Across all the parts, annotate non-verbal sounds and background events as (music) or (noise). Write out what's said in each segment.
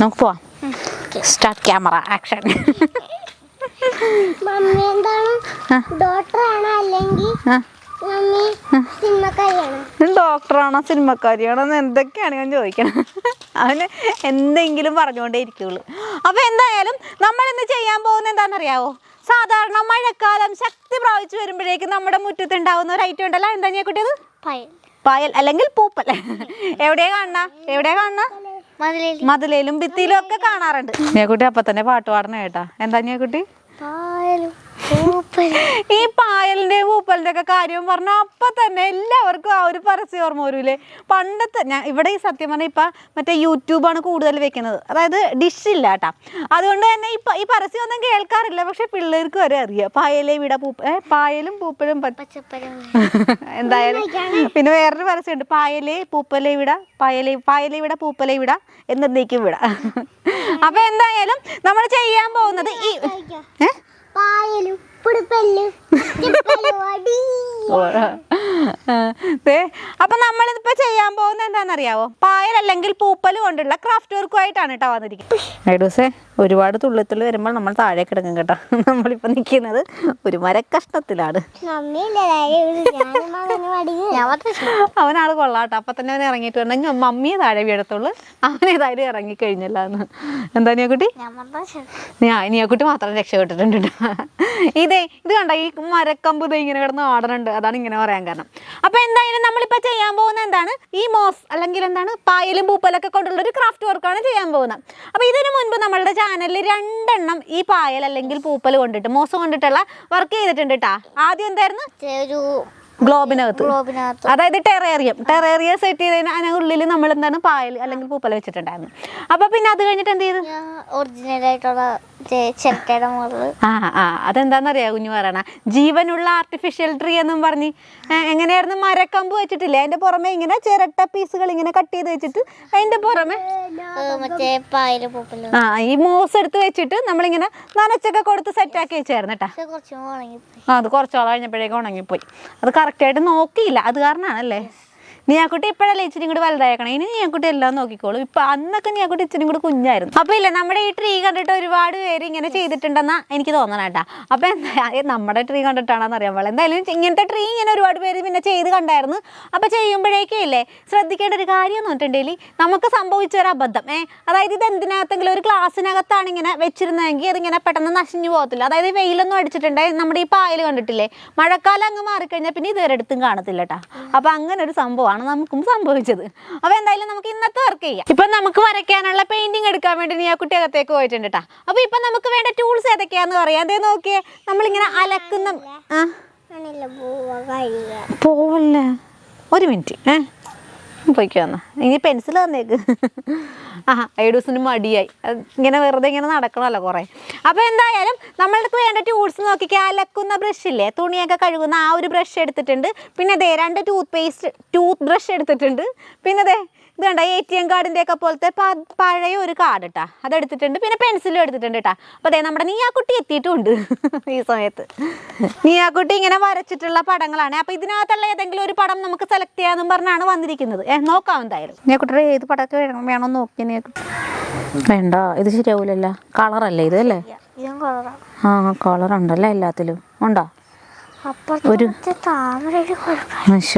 നമുക്ക് പോവാം start camera action mummy എന്താണ്. ഡോക്ടറാണോ അല്ലെങ്കിൽ ഡോക്ടറാണോ സിനിമക്കാരിയാണോ? എന്ന് എന്തൊക്കെയാണ് ഞാൻ ചോദിക്കണം അവന് എന്തെങ്കിലും പറഞ്ഞുകൊണ്ടേ ഇരിക്കുള്ളൂ. അപ്പൊ എന്തായാലും നമ്മൾ ഇന്ന് ചെയ്യാൻ പോകുന്ന എന്താണെന്നറിയാവോ? സാധാരണ മഴക്കാലം ശക്തി പ്രാപിച്ചു വരുമ്പോഴേക്കും നമ്മുടെ മുറ്റത്ത് ഉണ്ടാവുന്ന ഒരു ഐറ്റം ഉണ്ടല്ലോ. എന്താ ഞാൻ കുട്ടിയത്? പയൽ. പായൽ അല്ലെങ്കിൽ പൂപ്പൽ. എവിടെയാ കാണണ എവിടെയാ കാണണ മതിലേലി. ഭിത്തിയിലും ഒക്കെ കാണാറുണ്ട്. കുട്ടി അപ്പൊ തന്നെ പാട്ട് പാടണ കേട്ടാ. എന്താ കുട്ടി ഈ പായലിന്റെ പൂപ്പലിന്റെ ഒക്കെ കാര്യം പറഞ്ഞ അപ്പൊ തന്നെ എല്ലാവർക്കും ആ ഒരു പരസ്യം ഓർമ്മ വരൂലേ? പണ്ടത്തെ ഞാൻ ഇവിടെ ഈ സത്യം പറഞ്ഞാൽ ഇപ്പൊ മറ്റേ യൂട്യൂബാണ് കൂടുതൽ വെക്കുന്നത്. അതായത് ഡിഷ് ഇല്ല കേട്ടാ. അതുകൊണ്ട് തന്നെ ഇപ്പൊ ഈ പരസ്യം ഒന്നും കേൾക്കാറില്ല. പക്ഷെ പിള്ളേർക്ക് വരെ അറിയാം. പായലെ വിട പൂപ്പ പായലും പൂപ്പലും എന്തായാലും പിന്നെ വേറൊരു പരസ്യമുണ്ട് പായലെ പൂപ്പലെ വിട പായലെ പായലെ വിട പൂപ്പലെ വിട എന്നേക്കും വിട. അപ്പൊ എന്തായാലും നമ്മൾ ചെയ്യാൻ പോകുന്നത് ഈ ഏ? പായലും അപ്പൊ നമ്മളിപ്പോ ചെയ്യാൻ പോകുന്ന എന്താണെന്നറിയാവോ? പായൽ അല്ലെങ്കിൽ പൂപ്പൽ കൊണ്ടുള്ള ക്രാഫ്റ്റ് വർക്കുമായിട്ടാണ് കേട്ടോ വന്നിരിക്കുന്നത്. ഒരുപാട് തുള്ളിത്തുള്ളി വരുമ്പോൾ നമ്മൾ താഴെ കിടക്കും കേട്ടോ. നമ്മളിപ്പോ നിൽക്കുന്നത് ഒരു മരക്കഷ്ണത്തിലാണ്. അവനാൾ കൊള്ളാട്ടോ. അപ്പൊ തന്നെ അവൻ ഇറങ്ങിയിട്ട് വരണം മമ്മിയെ താഴെ വീഴത്തുള്ളൂ അവൻ ഏതായാലും ഇറങ്ങിക്കഴിഞ്ഞല്ല എന്ന് എന്താ നീ ഞാൻ നീയക്കുട്ടി മാത്രം രക്ഷപ്പെട്ടിട്ടുണ്ട് ട്ടോ. ഇതേ ഇത് കണ്ട? ഈ മരക്കമ്പ് ദേ ഇങ്ങനെ കിടന്ന് ആടണുണ്ട് അതാണ് ഇങ്ങനെ പറയാൻ കാരണം. അപ്പൊ എന്തായാലും നമ്മളിപ്പോ ചെയ്യാൻ പോകുന്ന എന്താണ്? ഈ മോസ് അല്ലെങ്കിൽ എന്താണ്? പായലും പൂപ്പലൊക്കെ കൊണ്ടുള്ള ഒരു ക്രാഫ്റ്റ് വർക്കാണ് ചെയ്യാൻ പോകുന്നത്. അപ്പൊ ഇതിനു മുൻപ് നമ്മളുടെ ചാനലിൽ രണ്ടെണ്ണം ഈ പായൽ അല്ലെങ്കിൽ പൂപ്പൽ കൊണ്ടിട്ട് മോസം കൊണ്ടിട്ടുള്ള വർക്ക് ചെയ്തിട്ടുണ്ട് കേട്ടാ ആദ്യം എന്തായിരുന്നു? ഗ്ലോബിനകത്ത്. ഗ്ലോബിനകത്ത്. അതായത് ടെറേറിയം. ടെറേറിയം സെറ്റ് ചെയ്തതിന് അതിനുള്ളിൽ നമ്മൾ എന്താണ് പായൽ അല്ലെങ്കിൽ പൂപ്പല വെച്ചിട്ടുണ്ടായിരുന്നു. അപ്പൊ പിന്നെ അത് കഴിഞ്ഞിട്ട് എന്ത് ചെയ്തു? ഒറിജിനൽ ആയിട്ടുള്ള ആ ആ. അതെന്താണെന്നറിയാ കുഞ്ഞു പറയണ? ജീവനുള്ള ആർട്ടിഫിഷ്യൽ ട്രീ എന്നും പറഞ്ഞ്. എങ്ങനെയായിരുന്നു? മരക്കമ്പ് വെച്ചിട്ടില്ലേ? അതിന്റെ പുറമെ ഇങ്ങനെ ചിരട്ട പീസുകൾ ഇങ്ങനെ കട്ട് ചെയ്ത് വെച്ചിട്ട് അതിന്റെ പുറമെ ആ ഈ മോസ് എടുത്ത് വെച്ചിട്ട് നമ്മളിങ്ങനെ നനച്ചൊക്കെ കൊടുത്ത് സെറ്റാക്കി വെച്ചായിരുന്നു കേട്ടാ പക്ഷെ കുറച്ച് ഉണങ്ങി ആ അത് കുറച്ചോളം കഴിഞ്ഞപ്പോഴേക്കും ഉണങ്ങിപ്പോയി. അത് കറക്റ്റായിട്ട് നോക്കിയില്ല. അത് കാരണമാണല്ലേ നീയാക്കുട്ടി ഇപ്പോഴല്ലേ ഇച്ചിരി കൂടി വലുതായേക്കണം? ഇനി നീയാക്കുട്ടി എല്ലാം നോക്കിക്കോളും. ഇപ്പൊ അന്നൊക്കെ നീയാക്കുട്ടി ഇച്ചിരി കൂടി കുഞ്ഞായിരുന്നു. അപ്പൊ ഇല്ല നമ്മുടെ ഈ ട്രീ കണ്ടിട്ട് ഒരുപാട് പേര് ഇങ്ങനെ ചെയ്തിട്ടുണ്ടെന്നാ എനിക്ക് തോന്നണം കേട്ടാ. അപ്പൊ എന്താ നമ്മുടെ ട്രീ കണ്ടിട്ടാണെന്ന് അറിയാൻ പാടില്ല എന്തായാലും ഇങ്ങനത്തെ ട്രീ ഇങ്ങനെ ഒരുപാട് പേര് പിന്നെ ചെയ്ത് കണ്ടായിരുന്നു. അപ്പൊ ചെയ്യുമ്പോഴേക്കും ഇല്ലേ ശ്രദ്ധിക്കേണ്ട ഒരു കാര്യം എന്ന് പറഞ്ഞിട്ടുണ്ടെങ്കിൽ നമുക്ക് സംഭവിച്ച ഒരു അബദ്ധം. ഏ അതായത് ഇത് എന്തിനകത്തെങ്കിലും ഒരു ക്ലാസ്സിനകത്താണ് ഇങ്ങനെ വെച്ചിരുന്നതെങ്കിൽ അതിങ്ങനെ പെട്ടെന്ന് നശിഞ്ഞു പോകത്തില്ല. അതായത് വെയിലൊന്നും അടിച്ചിട്ടുണ്ടെങ്കിൽ നമ്മുടെ ഈ പായൽ കണ്ടിട്ടില്ലേ മഴക്കാലം അങ്ങ് മാറിക്കഴിഞ്ഞാൽ പിന്നെ ഇതുവരെ അടുത്തും കാണത്തില്ല കേട്ടാ. അപ്പൊ അങ്ങനെ ഒരു സംഭവമാണ് നമുക്കും സംഭവിച്ചത്. അപ്പൊ എന്തായാലും നമുക്ക് ഇന്നത്തെ വർക്ക് ചെയ്യാം. ഇപ്പൊ നമുക്ക് വരയ്ക്കാനുള്ള പെയിന്റിങ് എടുക്കാൻ വേണ്ടി നീ ആ കുട്ടി അകത്തേക്ക് പോയിട്ടുണ്ട് കേട്ടാ അപ്പൊ ഇപ്പൊ നമുക്ക് വേണ്ട ടൂൾസ് ഏതൊക്കെയാന്ന് പറയാം. അതേ നോക്കിയേ നമ്മളിങ്ങനെ അലക്കുന്ന ആ? പോവല്ലേ? ഒരു മിനിറ്റ് ഏ? പോയിക്കോ എന്നാ ഇനി പെൻസിൽ തന്നേക്ക്. ആ ഐഡൂസിന് മടിയായി ഇങ്ങനെ വെറുതെ ഇങ്ങനെ നടക്കണമല്ലോ കുറേ. അപ്പോൾ എന്തായാലും നമ്മൾക്ക് വേണ്ട ടൂൾസ് നോക്കിക്കുക അലക്കുന്ന ബ്രഷ് ഇല്ലേ? തുണിയൊക്കെ കഴുകുന്ന ആ ഒരു ബ്രഷ് എടുത്തിട്ടുണ്ട്. പിന്നെ ദേ രണ്ട് ടൂത്ത് പേസ്റ്റ് ടൂത്ത് ബ്രഷ് എടുത്തിട്ടുണ്ട്. പിന്നെ ദേ ഇത് കണ്ട എ ടി എം കാർഡിന്റെ ഒക്കെ പോലത്തെ പഴയ ഒരു കാർഡ് കേട്ടാ അതെടുത്തിട്ടുണ്ട്. പിന്നെ പെൻസിലും എടുത്തിട്ടുണ്ട് കേട്ടാ അപ്പോൾ അതെ നമ്മുടെ നീയാക്കുട്ടി എത്തിയിട്ടുണ്ട് (laughs) ഈ സമയത്ത്. നീയാക്കുട്ടി ഇങ്ങനെ വരച്ചിട്ടുള്ള പടങ്ങളാണ്. അപ്പോൾ ഇതിനകത്തുള്ള ഏതെങ്കിലും ഒരു പടം നമുക്ക് സെലക്ട് ചെയ്യാമെന്നും പറഞ്ഞാണ് വന്നിരിക്കുന്നത്. ഏഹ് നോക്കാം എന്തായാലും. നീയാക്കുട്ടിയുടെ ഏത് പടമൊക്കെ വേണം വേണം നോക്കി നീയാക്കുട്ടി. വേണ്ട ഇത് ശരിയാവൂലല്ലോ. കളറല്ലേ ഇത് അല്ലേ? ആ. കളർ ഉണ്ടല്ലേ എല്ലാത്തിലും? ഉണ്ടോ? കുഴപ്പം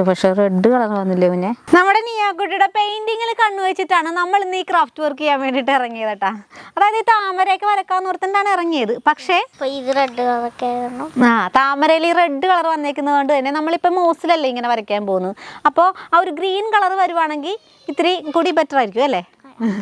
പക്ഷെ റെഡ് കളർ വന്നില്ലേ പിന്നെ നമ്മുടെ നിയാക്കുട്ടിയുടെ പെയിന്റിങ്ങിൽ കണ്ണു വെച്ചിട്ടാണ് നമ്മൾ ഇന്ന് ഈ ക്രാഫ്റ്റ് വർക്ക് ചെയ്യാൻ വേണ്ടിയിട്ട് ഇറങ്ങിയത് കേട്ടാ അതായത് ഈ താമരയൊക്കെ വരക്കാന്ന് ഓർത്തിട്ടാണ് ഇറങ്ങിയത്. പക്ഷേ റെഡ് കളറൊക്കെ ആ താമരയിൽ ഈ റെഡ് കളർ വന്നേക്കുന്നത് കൊണ്ട് തന്നെ നമ്മളിപ്പോൾ മോസിലല്ലേ ഇങ്ങനെ വരയ്ക്കാൻ പോകുന്നത്. അപ്പോൾ ആ ഒരു ഗ്രീൻ കളർ വരുവാണെങ്കിൽ ഇത്തിരി കൂടി ബെറ്റർ ആയിരിക്കും അല്ലേ?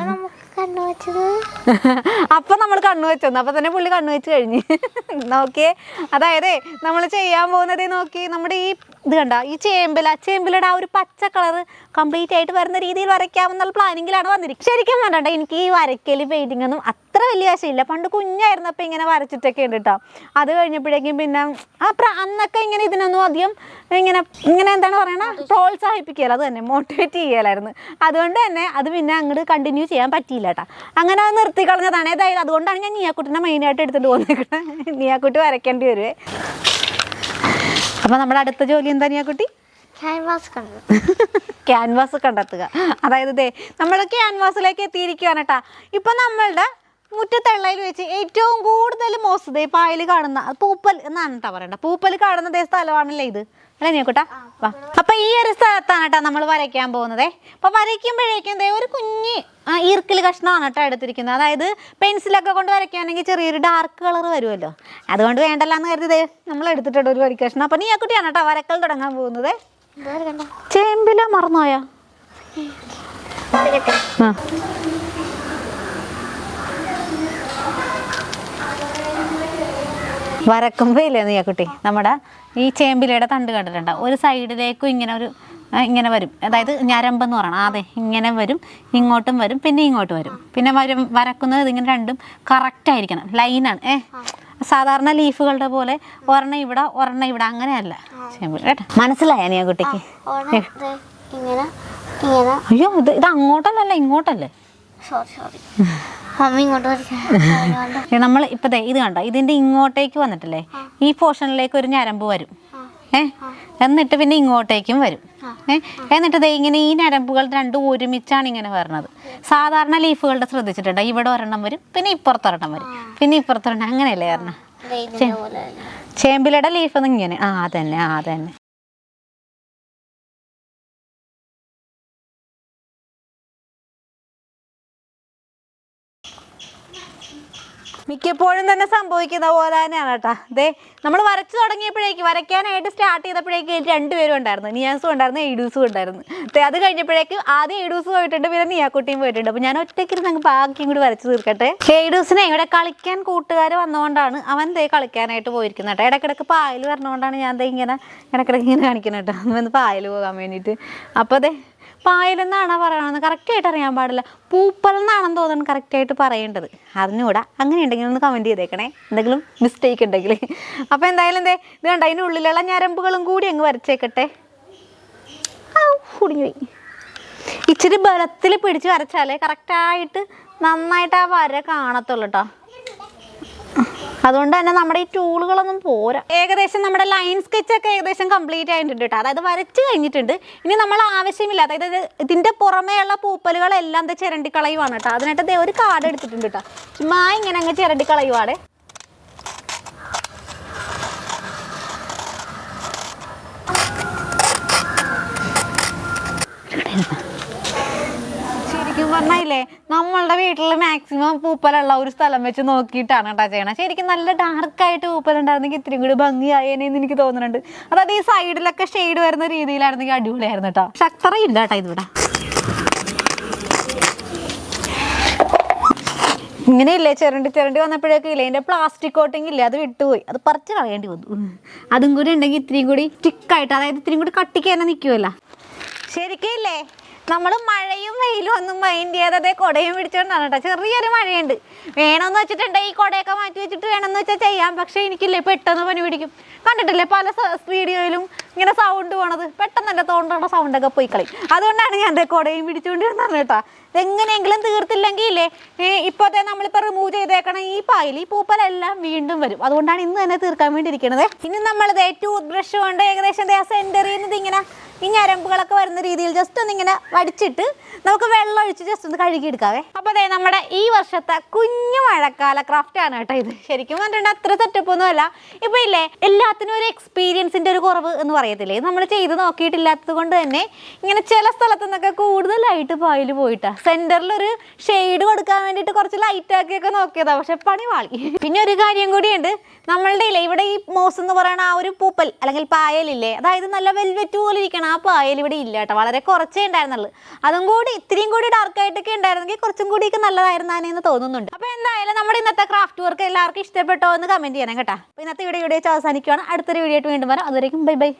നമുക്ക് (laughs) അപ്പൊ നമ്മൾ കണ്ണു വെച്ചു. അപ്പൊ തന്നെ പുള്ളി കണ്ണു വെച്ച് കഴിഞ്ഞ്. (laughs) നോക്കിയേ. അതായത് നമ്മൾ ചെയ്യാൻ പോകുന്നതേ നോക്കി. നമ്മുടെ ഈ ഇത് കണ്ട ഈ ചേമ്പില ചേമ്പിലയുടെ ആ ഒരു പച്ച കളർ കംപ്ലീറ്റ് ആയിട്ട് വരുന്ന രീതിയിൽ വരയ്ക്കാമെന്നുള്ള പ്ലാനിങ്ങിലാണ് വന്നിരിക്കുന്നത് ശരിക്കും പറഞ്ഞിട്ട് എനിക്ക് ഈ വരയ്ക്കൽ പെയിന്റിംഗ് ഒന്നും അത്ര വലിയ വശമില്ല. പണ്ട് കുഞ്ഞായിരുന്നപ്പോൾ ഇങ്ങനെ വരച്ചിട്ടൊക്കെ ഉണ്ട് കേട്ടോ അത് കഴിഞ്ഞപ്പോഴേക്കും പിന്നെ ആ അന്നൊക്കെ ഇങ്ങനെ ഇതിനൊന്നും അധികം ഇങ്ങനെ ഇങ്ങനെ എന്താണ് പറയണ പ്രോത്സാഹിപ്പിക്കുക അത് തന്നെ മോട്ടിവേറ്റ് ചെയ്യലായിരുന്നു. അതുകൊണ്ട് തന്നെ അത് പിന്നെ അങ്ങോട്ട് കണ്ടിന്യൂ ചെയ്യാൻ പറ്റിയില്ല കേട്ടോ അങ്ങനെ അത് നിർത്തി കളഞ്ഞതാണ്. ഏതായാലും അതുകൊണ്ടാണ് ഞാൻ നീയാക്കുട്ടിനെ മെയിനായിട്ട് എടുത്തിട്ട് പോകുന്നത് (laughs) നീയാക്കുട്ടി വരയ്ക്കേണ്ടി വരുവേ. അപ്പോൾ നമ്മുടെ അടുത്ത ജോലി എന്താ കുട്ടി? ക്യാൻവാസ് കണ്ടു. ക്യാൻവാസ് കണ്ടെത്തുക. അതായത് ദേ നമ്മൾ ക്യാൻവാസിലേക്ക് എത്തിയിരിക്കുകയാണ് കേട്ടാ ഇപ്പൊ നമ്മളുടെ മുറ്റത്തള്ളയിൽ വെച്ച് ഏറ്റവും കൂടുതൽ ദേ പായൽ കാണുന്ന പൂപ്പൽ എന്നാണ് കേട്ടോ പറയണ്ട. പൂപ്പൽ കാണുന്ന സ്ഥലമാണല്ലേ ഇത്? അല്ലേ നീക്കൂട്ടാ വാ. അപ്പൊ ഈ ഒരു സ്ഥലത്താണ് കേട്ടോ നമ്മൾ വരയ്ക്കാൻ പോകുന്നത്. അപ്പൊ വരയ്ക്കുമ്പോഴേക്കും ഒരു കുഞ്ഞി ഈർക്കിൽ കഷ്ണമാണ് കേട്ടോ എടുത്തിരിക്കുന്നത്. അതായത് പെൻസിലൊക്കെ കൊണ്ട് വരയ്ക്കുകയാണെങ്കിൽ ചെറിയൊരു ഡാർക്ക് കളർ വരുമല്ലോ. അതുകൊണ്ട് വേണ്ടല്ലാന്ന് കരുതി ദേ നമ്മൾ എടുത്തിട്ടുണ്ട് ഒരു വരി കഷ്ണം അപ്പൊ നീ ആ കുട്ടിയാണ് കേട്ടോ വരക്കൽ തുടങ്ങാൻ പോകുന്നത്. ചേമ്പിലോ മറന്നുപോയാ? ആ. വരക്കുമ്പോ ഇല്ലേ നീ കുട്ടി? നമ്മുടെ ഈ ചേമ്പിലയുടെ തണ്ട് കണ്ടിട്ടുണ്ടോ? ഒരു സൈഡിലേക്കും ഇങ്ങനെ ഒരു ഇങ്ങനെ വരും. അതായത് ഞരമ്പെന്ന് പറയണം. അതെ ഇങ്ങനെ വരും ഇങ്ങോട്ടും വരും പിന്നെ ഇങ്ങോട്ട് വരും. പിന്നെ വരും വരക്കുന്നത് ഇതിങ്ങനെ രണ്ടും കറക്റ്റ് ആയിരിക്കണം. ലൈനാണ് ഏ സാധാരണ ലീഫുകളുടെ പോലെ ഒരെണ്ണം ഇവിടെ ഒരെണ്ണം ഇവിടെ. അങ്ങനെയല്ല. മനസ്സിലായാ കേട്ടോ. മനസ്സിലായ നീ ആ കുട്ടിക്ക്? അയ്യോ ഇത് ഇത് അങ്ങോട്ടല്ലല്ലോ ഇങ്ങോട്ടല്ലേ? സോറി സോറി നമ്മൾ ഇപ്പൊ ഇത് കണ്ട? ഇതിന്റെ ഇങ്ങോട്ടേക്ക് വന്നിട്ടല്ലേ? ഈ പോർഷനിലേക്ക് ഒരു ഞരമ്പ് വരും. ഏ? എന്നിട്ട് പിന്നെ ഇങ്ങോട്ടേക്കും വരും. ഏ? എന്നിട്ട് ദേ ഇങ്ങനെ ഈ ഞരമ്പുകൾ രണ്ടും ഒരുമിച്ചാണ് ഇങ്ങനെ വരുന്നത് സാധാരണ ലീഫുകളുടെ ശ്രദ്ധിച്ചിട്ടുണ്ട്? ഇവിടെ ഒരെണ്ണം വരും പിന്നെ ഇപ്പുറത്തൊരെണ്ണം വരും. പിന്നെ ഇപ്പുറത്തൊരെണ്ണം അങ്ങനെയല്ലേ തന്നെ. ചേമ്പിലയുടെ ലീഫ് ഇങ്ങനെ ആ അതന്നെ ആ അതന്നെ. മിക്കപ്പോഴും തന്നെ സംഭവിക്കുന്ന പോലെ തന്നെയാണ് കേട്ടോ. അതെ നമ്മൾ വരച്ചു തുടങ്ങിയപ്പോഴേക്ക് വരയ്ക്കാനായിട്ട് സ്റ്റാർട്ട് ചെയ്തപ്പോഴേക്ക് രണ്ടുപേരും ഉണ്ടായിരുന്നു. നിയാസും ഉണ്ടായിരുന്നു എയ്ഡൂസും ഉണ്ടായിരുന്നു. അതെ അത് കഴിഞ്ഞപ്പോഴേക്ക് ആദ്യം എയ്ഡൂസ് പോയിട്ടുണ്ട് പിന്നെ നിയാക്കുട്ടിയും പോയിട്ടുണ്ട്. അപ്പോൾ ഞാൻ ഒറ്റയ്ക്കിരുന്ന് അങ്ങ് ബാക്കിയും കൂടി വരച്ച് തീർക്കട്ടെ. എയ്ഡൂസിനെ ഇവിടെ കളിക്കാൻ കൂട്ടുകാർ വന്നുകൊണ്ടാണ് അവൻ ദേ കളിക്കാനായിട്ട് പോയിരിക്കുന്നത് കേട്ടോ. ഇടയ്ക്കിടയ്ക്ക് പായൽ വരണോണ്ടാണ് ഞാൻ ദേ ഇങ്ങനെ ഇടയ്ക്കിടയ്ക്ക് ഇങ്ങനെ കാണിക്കുന്നത് കേട്ടോ. അവൻ പായൽ പോകാൻ വേണ്ടിയിട്ട്. അപ്പോൾ ദേ പായലെന്നാണോ പറയണമെന്ന് കറക്റ്റായിട്ട് അറിയാൻ പാടില്ല. പൂപ്പൽ എന്നാണെന്ന് തോന്നുന്നു കറക്റ്റായിട്ട് പറയേണ്ടത്. അറിഞ്ഞുകൂടാ. അങ്ങനെ ഉണ്ടെങ്കിൽ ഒന്ന് കമന്റ് ചെയ്തേക്കണേ. എന്തെങ്കിലും മിസ്റ്റേക്ക് ഉണ്ടെങ്കിൽ. അപ്പോൾ എന്തായാലും എന്തേ? ഇത് കണ്ട അതിന്റെ ഉള്ളിലുള്ള ഞരമ്പുകളും കൂടി അങ്ങ് വരച്ചേക്കട്ടെ. കുടുങ്ങി പോയി. ഇച്ചിരി ബലത്തിൽ പിടിച്ച് വരച്ചാലേ കറക്റ്റായിട്ട് നന്നായിട്ട് ആ വര കാണത്തുള്ളൂ കേട്ടോ അതുകൊണ്ട് തന്നെ നമ്മുടെ ഈ ടൂളുകളൊന്നും പോരാ. ഏകദേശം നമ്മുടെ ലൈൻ സ്കെച്ച് ഒക്കെ ഏകദേശം കംപ്ലീറ്റ് ആയിട്ടുണ്ട് കേട്ടോ. അതായത് വരച്ച് കഴിഞ്ഞിട്ടുണ്ട്. ഇനി നമ്മൾ ആവശ്യമില്ല. അതായത് ഇതിന്റെ പുറമേയുള്ള പൂപ്പലുകളെല്ലാം എന്താ ചിരണ്ടി കളയുവാണ് കേട്ടോ. അതിനായിട്ട് ഒരു കാർഡ് എടുത്തിട്ടുണ്ട് കേട്ടോ. ചുമ്മാ ഇങ്ങനെ അങ്ങ് ചിരണ്ടി Thank ശരിക്കും പറഞ്ഞാലേ നമ്മളുടെ വീട്ടിൽ മാക്സിമം പൂപ്പലുള്ള ഒരു സ്ഥലം വെച്ച് നോക്കിയിട്ടാണ് കേട്ടോ ചെയ്യണം. ശരിക്കും നല്ല ഡാർക്കായിട്ട് പൂപ്പൽ ഉണ്ടായിരുന്നെങ്കിൽ ഇത്രയും കൂടി ഭംഗിയായേനെന്ന് എനിക്ക് തോന്നുന്നുണ്ട്. അതായത് ഈ സൈഡിലൊക്കെ ഷെയ്ഡ് വരുന്ന രീതിയിലായിരുന്നെങ്കിൽ അടിപൊളിയായിരുന്നു കേട്ടോ പക്ഷെ ഇല്ല കേട്ടോ ഇതിവിടെ. ഇങ്ങനെയില്ലേ ചിരണ്ടി ചിരണ്ടി വന്നപ്പോഴേക്കും ഇല്ലേ എന്റെ പ്ലാസ്റ്റിക് കോട്ടിംഗ് ഇല്ലേ അത് വിട്ടുപോയി. അത് പറിച്ച് കളയേണ്ടി വന്നു. അതും കൂടി ഉണ്ടെങ്കിൽ ഇത്രയും കൂടി സ്റ്റിക്കായിട്ട് അതായത് ഇത്രയും കൂടി കട്ടിക്ക് തന്നെ നിൽക്കുമല്ല ശരിക്കും ഇല്ലേ നമ്മൾ മഴയും വെയിലും ഒന്നും മൈൻഡ് ചെയ്യാതെ കുടയും പിടിച്ചോണ്ടാണ് കേട്ടോ. ചെറിയൊരു മഴയുണ്ട്. വേണമെന്ന് വെച്ചിട്ടുണ്ടെങ്കിൽ ഈ കുടയൊക്കെ മാറ്റി വെച്ചിട്ട് വേണമെന്ന് വെച്ചാൽ ചെയ്യാം. പക്ഷേ എനിക്കില്ലേ പെട്ടെന്ന് പനി പിടിക്കും. കണ്ടിട്ടില്ലേ പല വീഡിയോയിലും ഇങ്ങനെ സൗണ്ട് പോണത്. പെട്ടെന്ന് തന്നെ തോണ്ടുള്ള സൗണ്ടൊക്കെ പോയി കളയും. അതുകൊണ്ടാണ് ഞാൻ കുടയും പിടിച്ചുകൊണ്ട് വന്നത് കേട്ടോ. എങ്ങനെയെങ്കിലും തീർത്തില്ലെങ്കിൽ ഇല്ലേ ഇപ്പോഴത്തെ നമ്മളിപ്പോൾ റിമൂവ് ചെയ്തേക്കണ ഈ പായൽ ഈ പൂപ്പലെല്ലാം വീണ്ടും വരും. അതുകൊണ്ടാണ് ഇന്ന് തന്നെ തീർക്കാൻ വേണ്ടി ഇരിക്കുന്നത് ഇനി നമ്മളിത് ടൂത്ത് ബ്രഷ് കൊണ്ട് ഏകദേശം സെന്ററിൽ നിന്ന് ഇങ്ങനെ ഈ ഞരമ്പുകളൊക്കെ വരുന്ന രീതിയിൽ ജസ്റ്റ് ഒന്ന് ഇങ്ങനെ വടിച്ചിട്ട് നമുക്ക് വെള്ളം ഒഴിച്ച് ജസ്റ്റ് ഒന്ന് കഴുകിയെടുക്കാവേ. അപ്പോൾ അതെ നമ്മുടെ ഈ വർഷത്തെ കുഞ്ഞു മഴക്കാല ക്രാഫ്റ്റ് ആണ് കേട്ടോ ഇത്. ശരിക്കും പറഞ്ഞിട്ടുണ്ടെങ്കിൽ അത്ര സെറ്റപ്പ് അല്ല. ഇപ്പൊ ഇല്ലേ എല്ലാത്തിനും ഒരു എക്സ്പീരിയൻസിന്റെ ഒരു കുറവ് എന്ന് പറയത്തില്ലേ? നമ്മൾ ചെയ്ത് നോക്കിയിട്ടില്ലാത്തത് കൊണ്ട് തന്നെ ഇങ്ങനെ ചില സ്ഥലത്തു നിന്നൊക്കെ കൂടുതലായിട്ട് പായൽ പോയിട്ടാ. സെന്ററിൽ ഒരു ഷെയ്ഡ് കൊടുക്കാൻ വേണ്ടിയിട്ട് കുറച്ച് ലൈറ്റ് ആക്കിയൊക്കെ നോക്കിയതാ. പക്ഷെ പണി വാളി പിന്നെ ഒരു കാര്യം കൂടിയുണ്ട്. നമ്മളുടെ ഇല്ലേ ഇവിടെ ഈ മോസ് എന്ന് പറയുന്ന ആ ഒരു പൂപ്പൽ അല്ലെങ്കിൽ പായലില്ലേ അതായത് നല്ല വെൽവെറ്റ് പോലെ ഇരിക്കണം ആ പായൽ ഇവിടെ ഇല്ല കേട്ടോ. വളരെ കുറച്ചേ ഉണ്ടായിരുന്നുള്ളൂ. അതും കൂടി ഇത്രയും കൂടി ഡാർക്ക് ആയിട്ടൊക്കെ ഉണ്ടായിരുന്നെങ്കിൽ കുറച്ചും കൂടിയൊക്കെ നല്ലതായിരുന്നേന്ന് തോന്നുന്നുണ്ട്. അപ്പോൾ എന്തായാലും നമ്മുടെ ഇന്നത്തെ ക്രാഫ്റ്റ് വർക്ക് എല്ലാവർക്കും ഇഷ്ടപ്പെട്ടോ എന്ന് കമന്റ് ചെയ്യണം കേട്ടോ. അപ്പോൾ ഇന്നത്തെ വീഡിയോ ഇവിടെ വെച്ച് അവസാനിക്കുകയാണ് അടുത്തൊരു വീഡിയോ ആയിട്ട് വീണ്ടും വരാം. അതുവരേക്കും ബൈ ബൈ.